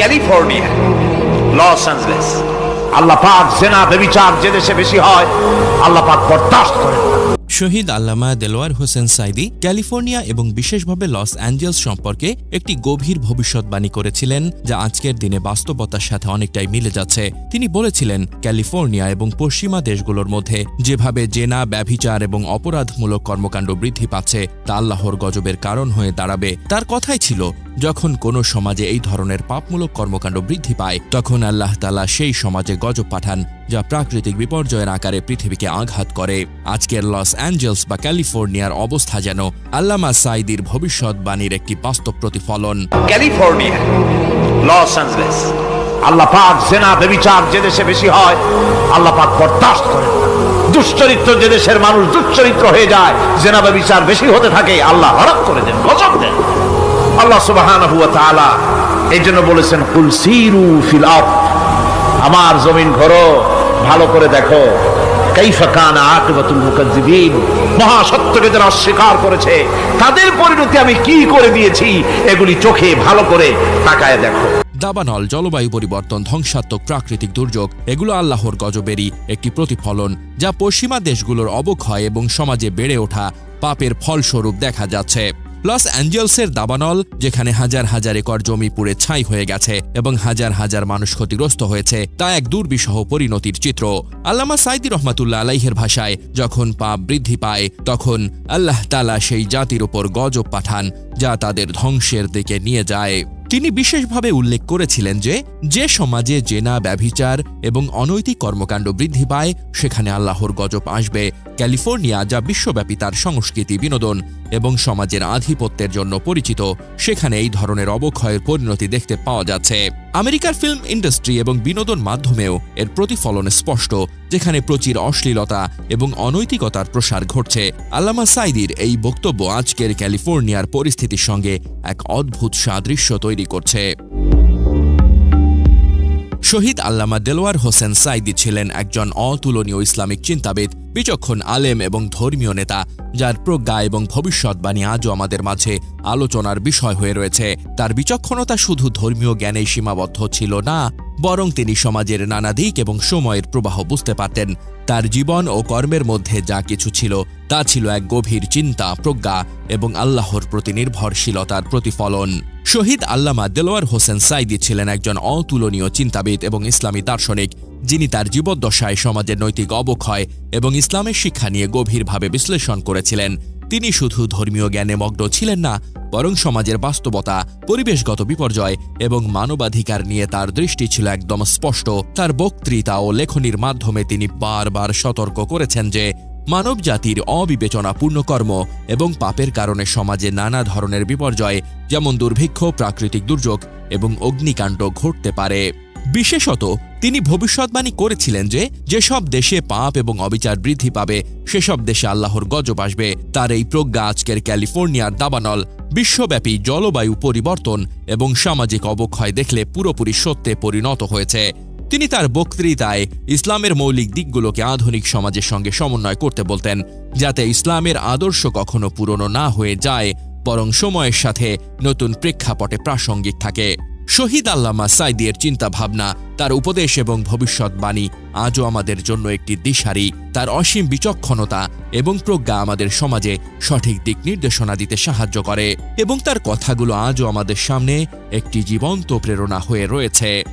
California, Los Angeles. আল্লাহ পাক জেনা, বেবিচার যে দেশে বেশি হয়, আল্লাহ পাক বরদাস্ত করেন শহীদ আল্লামা দেলোয়ার হোসেন সাইদি ক্যালিফোর্নিয়া এবং বিশেষভাবে লস অ্যাঞ্জেলস সম্পর্কে একটি গভীর ভবিষ্যৎবাণী করেছিলেন, যা আজকের দিনে বাস্তবতার সাথে অনেকটাই মিলে যাচ্ছে। তিনি বলেছিলেন, ক্যালিফোর্নিয়া এবং পশ্চিমা দেশগুলোর মধ্যে যেভাবে জেনা, ব্যভিচার এবং অপরাধমূলক কর্মকাণ্ড বৃদ্ধি পাচ্ছে, তা আল্লাহর গজবের কারণ হয়ে দাঁড়াবে। তার কথাই ছিল যখন কোনো সমাজে এই ধরনের পাপমূলক কর্মকাণ্ড বৃদ্ধি পায়, তখন আল্লাহ তালা সেই সমাজে গজব পাঠান, যা প্রাকৃতিক বিপর্যয়ের আকারে পৃথিবীকে আঘাত করে। আজকের লস অ্যাঞ্জেলস বা ক্যালিফোর্নিয়ার অবস্থা যেন আল্লামা সাইদির ভবিষ্যৎবাণীর একটি বাস্তব প্রতিফলন। California, Los Angeles. আল্লাহ পাক জেনা, বেবিচার যে দেশে বেশি হয়, আল্লাহ পাক বরদাস্ত করেন দুশ্চরিত্র যে দেশের মানুষ দুশ্চরিত্র হয়ে যায়, জেনা, বেবিচার বেশি হতে থাকে, আল্লাহ হরক করে দেন, গজব দেন। আল্লাহ এই জন্য বলেছেন আমার জমিন ঘরো, ভালো করে দেখো। অস্বীকার করেছে, তাদের পরিণতি আমি কি করে দিয়েছি, এগুলি চোখে ভালো করে তাকায় দেখো। দাবানল জলবায়ু পরিবর্তন, ধ্বংসাত্মক প্রাকৃতিক দুর্যোগ, এগুলো আল্লাহর গজবেরই একটি প্রতিফলন, যা পশ্চিমা দেশগুলোর অবক্ষয় এবং সমাজে বেড়ে ওঠা পাপের ফলস্বরূপ দেখা যাচ্ছে। লস অ্যাঞ্জেলসের দাবানল, যেখানে হাজার হাজার একর জমি পুড়ে ছাই হয়ে গেছে এবং হাজার হাজার মানুষ ক্ষতিগ্রস্ত হয়েছে, তা এক দুর্বিষহ পরিণতির চিত্র। আল্লামা সাইদি রহমাতুল্লাহ আলাইহের ভাষায়, যখন পাপ বৃদ্ধি পায়, তখন আল্লাহ তালা সেই জাতির ওপর গজব পাঠান, যা তাদের ধ্বংসের দিকে নিয়ে যায়। তিনি বিশেষভাবে উল্লেখ করেছিলেন যে যে সমাজে জেনা, ব্যভিচার এবং অনৈতিক কর্মকাণ্ড বৃদ্ধি পায়, সেখানে আল্লাহর গজব আসবে ক্যালিফোর্নিয়া, যা বিশ্বব্যাপী তার সংস্কৃতি বিনোদন এবং সমাজের আধিপত্যের জন্য পরিচিত, সেখানে এই ধরনের অবক্ষয়ের পরিণতি দেখতে পাওয়া যাচ্ছে। আমেরিকার ফিল্ম ইন্ডাস্ট্রি এবং বিনোদন মাধ্যমেও এর প্রতিফলন স্পষ্ট, যেখানে প্রচুর অশ্লীলতা এবং অনৈতিকতার প্রসার ঘটছে। আল্লামা সাইদির এই বক্তব্য আজকের ক্যালিফোর্নিয়ার পরিস্থিতির সঙ্গে এক অদ্ভুত সাদৃশ্য তৈরি করছে। শহীদ আল্লামা দেলোয়ার হোসেন সাইদি ছিলেন একজন অতুলনীয় ইসলামিক চিন্তাবিদ, বিচক্ষণ আলেম এবং ধর্মীয় নেতা, যার প্রজ্ঞা এবং ভবিষ্যৎবাণী আজও আমাদের মাঝে আলোচনার বিষয় হয়ে রয়েছে। তার বিচক্ষণতা শুধু ধর্মীয় জ্ঞানেই সীমাবদ্ধ ছিল না, বরং তিনি সমাজের নানা দিক এবং সময়ের প্রবাহ বুঝতে পারতেন। তার জীবন ও কর্মের মধ্যে যা কিছু ছিল, তা ছিল এক গভীর চিন্তা, প্রজ্ঞা এবং আল্লাহর প্রতি নির্ভরশীলতার প্রতিফলন। শহীদ আল্লামা দেলোয়ার হোসেন সাইদি ছিলেন একজন অতুলনীয় চিন্তাবিদ এবং ইসলামী দার্শনিক। যিনি তার জীবদ্দশায় সমাজের নৈতিক অবক্ষয় এবং ইসলামের শিক্ষা নিয়ে গভীরভাবে বিশ্লেষণ করেছিলেন। তিনি শুধু ধর্মীয় জ্ঞানে মগ্ন ছিলেন না, বরং সমাজের বাস্তবতা, পরিবেশগত বিপর্যয় এবং মানবাধিকার নিয়ে তার দৃষ্টি ছিল একদম স্পষ্ট। তার বক্তৃতা ও লেখনির মাধ্যমে তিনি বারবার সতর্ক করেছেন যে মানব জাতির অবিবেচনাপূর্ণ কর্ম এবং পাপের কারণে সমাজে নানা ধরনের বিপর্যয়, যেমন দুর্ভিক্ষ, প্রাকৃতিক দুর্যোগ এবং অগ্নিকাণ্ড ঘটতে পারে। বিশেষত, তিনি ভবিষ্যৎবাণী করেছিলেন যে, যেসব দেশে পাপ এবং অবিচার বৃদ্ধি পাবে, সেসব দেশে আল্লাহর গজব আসবে। তার এই প্রজ্ঞা আজকের ক্যালিফোর্নিয়ার দাবানল, বিশ্বব্যাপী জলবায়ু পরিবর্তন এবং সামাজিক অবক্ষয় দেখলে পুরোপুরি সত্যে পরিণত হয়েছে। তিনি তার বক্তৃতায় ইসলামের মৌলিক দিকগুলোকে আধুনিক সমাজের সঙ্গে সমন্বয় করতে বলতেন, যাতে ইসলামের আদর্শ কখনো পুরনো না হয়ে যায়, বরং সময়ের সাথে নতুন প্রেক্ষাপটে প্রাসঙ্গিক থাকে। শহীদ আল্লামা সাইদিয়ের চিন্তা ভাবনা তার উপদেশ এবং ভবিষ্যৎবাণী আজও আমাদের জন্য একটি দিশারি। তার অসীম বিচক্ষণতা এবং প্রজ্ঞা আমাদের সমাজে সঠিক দিক নির্দেশনা দিতে সাহায্য করে এবং তার কথাগুলো আজও আমাদের সামনে একটি জীবন্ত প্রেরণা হয়ে রয়েছে।